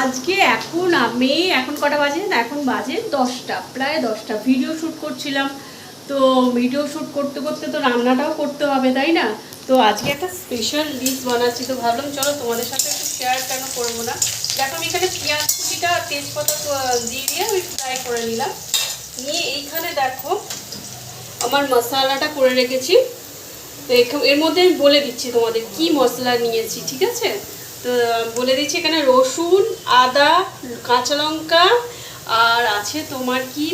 আজকে এখন আমি, এখন কটা বাজে? না, এখন বাজে দশটা, প্রায় দশটা। ভিডিও শ্যুট করছিলাম। তো ভিডিও শ্যুট করতে করতে তো রান্নাটাও করতে হবে, তাই না? তো আজকে একটা স্পেশাল ডিশ বানাচ্ছি, তো ভাবলাম চলো তোমাদের সাথে একটু শেয়ার কেন করব না? দেখো, আমি এখানে পেঁয়াজ কুচিটা, তেজপাতা দিয়ে দিয়ে আমি ফ্রাই করে নিলাম। নিয়ে এইখানে দেখো, আমার মশলাটা করে রেখেছি। তো এর মধ্যে আমি বলে দিচ্ছি তোমাদের কি মশলা নিয়েছি, ঠিক আছে? তো বলে দিচ্ছি এখানে রসুন, আদা, কাঁচা লঙ্কা, আর আছে তোমার কি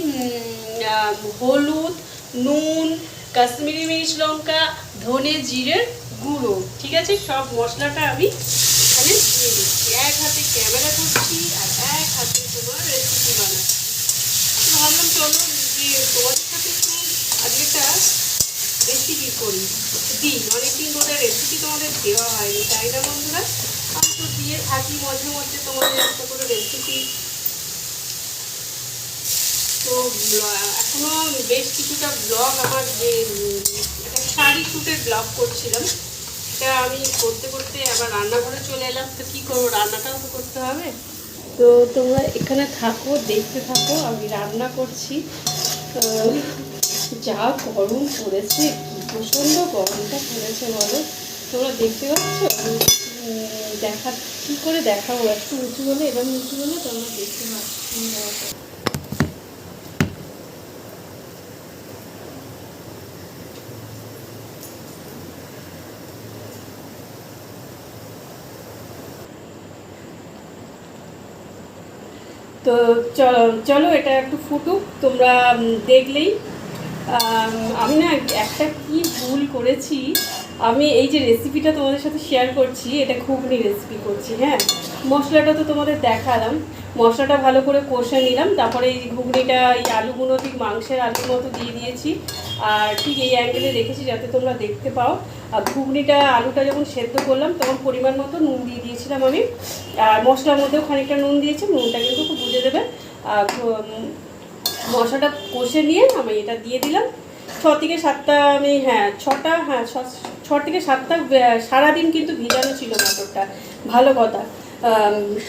হলুদ, নুন, কাশ্মীরি মির্চ লঙ্কা, ধনে জিরের গুঁড়ো। ঠিক আছে? সব মশলাটা আমি এখানে দিয়ে দিচ্ছি। এক হাতে ক্যামেরা করছি আর এক হাতে তোমার রেসিপি বানাচ্ছি। ভাবলাম চলো যে তোমাদের সাথে একটু আজকে একটা রেসিপি করি। দিই অনেকদিন ধরে রেসিপি তোমাদের দেওয়া হয়নি, তাই না বন্ধুরা? তো দিয়ে থাকি মাঝে মধ্যে তোমাদের একটা করে রেসিপি তো ব্ল- এখনও বেশ কিছুটা ব্লগ আমার যে একটা শাড়ি শ্যুটের ব্লগ করছিলাম। সেটা আমি করতে করতে আবার রান্নাঘরে চলে এলাম। তো কী করব, রান্নাটাও তো করতে হবে। তো তোমরা এখানে থাকো, দেখতে থাকো, আমি রান্না করছি। যা গরম পড়েছে প্রচণ্ড গরমটা পড়েছে বলো? তোমরা দেখতে পাচ্ছ? দেখা কী করে দেখাবো? একটু উঁচু হলে এরকম উঁচু হলে তোমরা দেখতে তো চলো চলো এটা একটু ফুটুক। তোমরা দেখলেই আম, না একটা কি ভুল করেছি? আমি এই যে রেসিপিটা তোমাদের সাথে শেয়ার করছি এটা ঘুগনি রেসিপি করছি হ্যাঁ? মশলাটা তো তোমাদের দেখালাম। মশলাটা ভালো করে কষে নিলাম তারপরে এই ঘুগনিটা এই আলুগুলো ঠিক মাংসের আলুর মতো দিয়ে দিয়েছি। আর ঠিক এই অ্যাঙ্গেলে রেখেছি যাতে তোমরা দেখতে পাও। আর ঘুগনিটা আলুটা যখন সেদ্ধ করলাম তখন পরিমাণ মতো নুন দিয়ে দিয়েছিলাম আমি। আর মশলার মধ্যেও খানিকটা নুন দিয়েছি নুনটা কিন্তু খুব বুঝে দেবে। আর মশলাটা কষে নিয়ে আমি এটা দিয়ে দিলাম। ছ থেকে সাতটা আমি হ্যাঁ ছটা হ্যাঁ ছ- থেকে সাতটা সারাদিন কিন্তু ভেজানো ছিল মটরটা। ভালো কথা।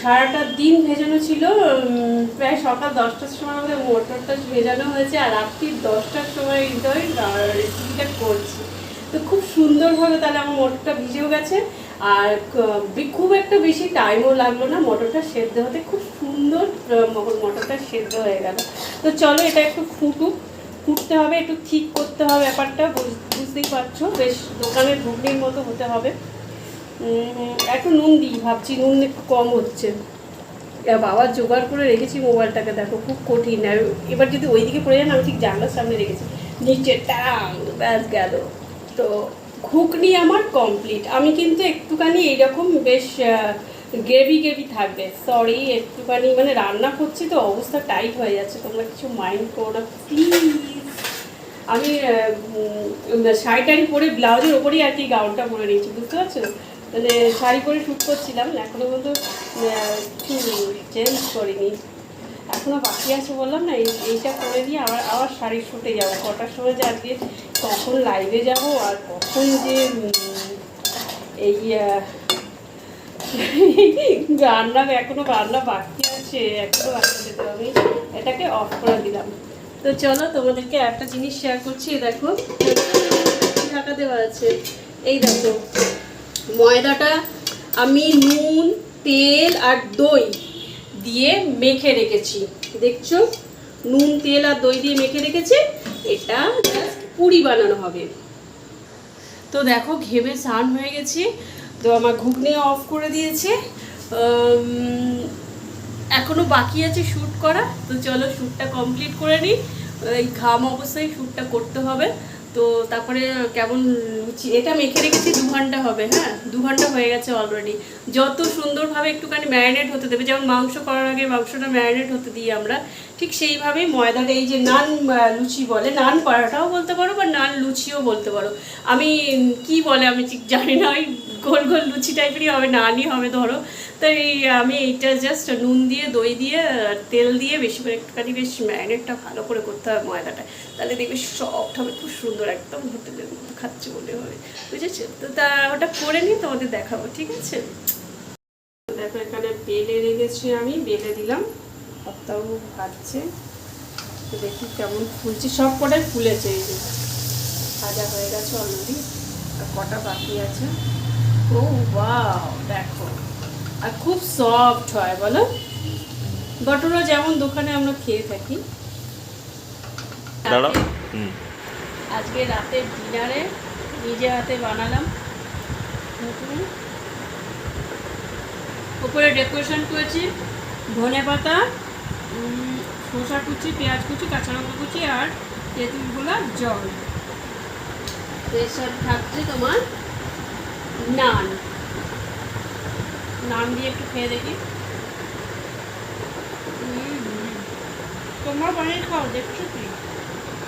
সারাটা দিন ভেজানো ছিল প্রায় সকাল দশটার সময় আমাদের মটরটা ভেজানো হয়েছে আর রাত্রি দশটার সময় রেসিপিটা করছি। তো খুব সুন্দরভাবে তাহলে আমার মটরটা ভিজেও গেছে। আর খুব একটা বেশি টাইমও লাগল না, মটরটা সেদ্ধ হতে। খুব সুন্দর মটরটা সেদ্ধ হয়ে গেল। তো চলো এটা একটু ফুটুক। ফুটতে হবে, একটু ঠিক করতে হবে ব্যাপারটা, বুঝ- বুঝতেই পারছ? বেশ, দোকানের ঘুগনির মতো হতে হবে। একটু নুন দিই, ভাবছি নুন একটু কম হচ্ছে। বাবা, জোগাড় করে রেখেছি মোবাইলটাকে, দেখো খুব কঠিন। এবার যদি ওইদিকে পড়ে যায় না, আমি ঠিক জানলার সামনে রেখেছি। নিচে টাং, ব্যাস গেল। তো ঘুগনি আমার কমপ্লিট আমি কিন্তু একটুখানি এইরকম বেশ গ্রেভি গ্রেভি থাকবে। সরি একটুখানি মানে রান্না করছি তো অবস্থা টাইট হয়ে যাচ্ছে। তোমরা কিছু মাইন্ড করো না প্লিজ আমি আহ, শাড়ি টাড়ি পরে ব্লাউজের ওপরেই আর কি গাউনটা পরে নিয়েছি বুঝতে পারছ? মানে শাড়ি পরে শ্যুট করছিলাম এখনও পর্যন্ত চেঞ্জ করিনি। এখনও বাকি আছে বললাম না, এই- এইটা করে দিয়ে আবার আবার শাড়ি শ্যুটে যাব। কটার সময় যে আজকে কখন লাইভে যাব আর কখন যে এই রান্না এখনও রান্না বাকি আছে, এখনও বাকি আছে তো আমি এটাকে অফ করে দিলাম। তো চলো তোমাদেরকে একটা জিনিস শেয়ার করছি দেখো ঢাকা দেওয়া আছে। এই দেখো, ময়দাটা আমি নুন, তেল আর দই দিয়ে মেখে রেখেছি। দেখছ? নুন তেল আর দই দিয়ে মেখে রেখেছি। এটা পুরি বানানো হবে। তো দেখো ঘেমে স্নান হয়ে গেছি। তো আমার ঘুগনি অফ করে দিয়েছে। উম, এখনও বাকি আছে শ্যুট করা। তো চলো শ্যুটটা কমপ্লিট করে নিই। এই ঘাম অবস্থায় শ্যুটটা করতে হবে। তো তারপরে কেমন লুচি এটা মেখে রেখেছি দু ঘণ্টা হবে হ্যাঁ? দু ঘণ্টা হয়ে গেছে অলরেডি যত সুন্দরভাবে একটুখানি ম্যারিনেট হতে দেবে, যেমন মাংস করার আগে মাংসটা ম্যারিনেট হতে দিই আমরা, ঠিক সেইভাবেই ময়দাটা এই যে নান লুচি বলে, নান পরাটাও বলতে পারো বা নান লুচিও বলতে পারো। আমি কি বলে আমি ঠিক জানি না, ওই গোল গোল লুচি টাইপেরই হবে, নানই হবে, ধরো। তো এই আমি এইটা জাস্ট নুন দিয়ে, দই দিয়ে তেল দিয়ে বেশি করে একটুখানি বেশ ম্যারিনেটটা ভালো করে করতে হবে ময়দাটা। তাহলে দেখবে সফট হবে, খুব সুন্দর একদম হোটেলের মতো খাচ্ছে মনে হবে। বুঝেছ? তো তা ওটা করে নিয়ে তোমাদের দেখাবো, ঠিক আছে? দেখো, এখানে বেলে রেখেছি আমি, বেলে দিলাম। সপ্তাহ ভাজছে। তো দেখি কেমন ফুলছে। সব কটাই ফুলেছে, এই যে। ভাজা হয়ে গেছে অলরেডি আর কটা বাকি আছে? ও বাও দেখো। আর খুব সফট হয় বলো। বটুরা যেমন দোকানে আমরা খেয়ে থাকি। আজকে রাতের ডিনারে নিজে হাতে বানালাম উপরে ডেকোরেশন করেছি ধনে পাতা শসা কুচি পেঁয়াজ কুচি কাঁচা লঙ্কা কুচি আর তেঁতুল গোলাপ জল। সাথে থাকছে তোমার নান। নান দিয়ে একটু খেয়ে দেখি। তোমরা বানিয়ে খাও দেখছ কি?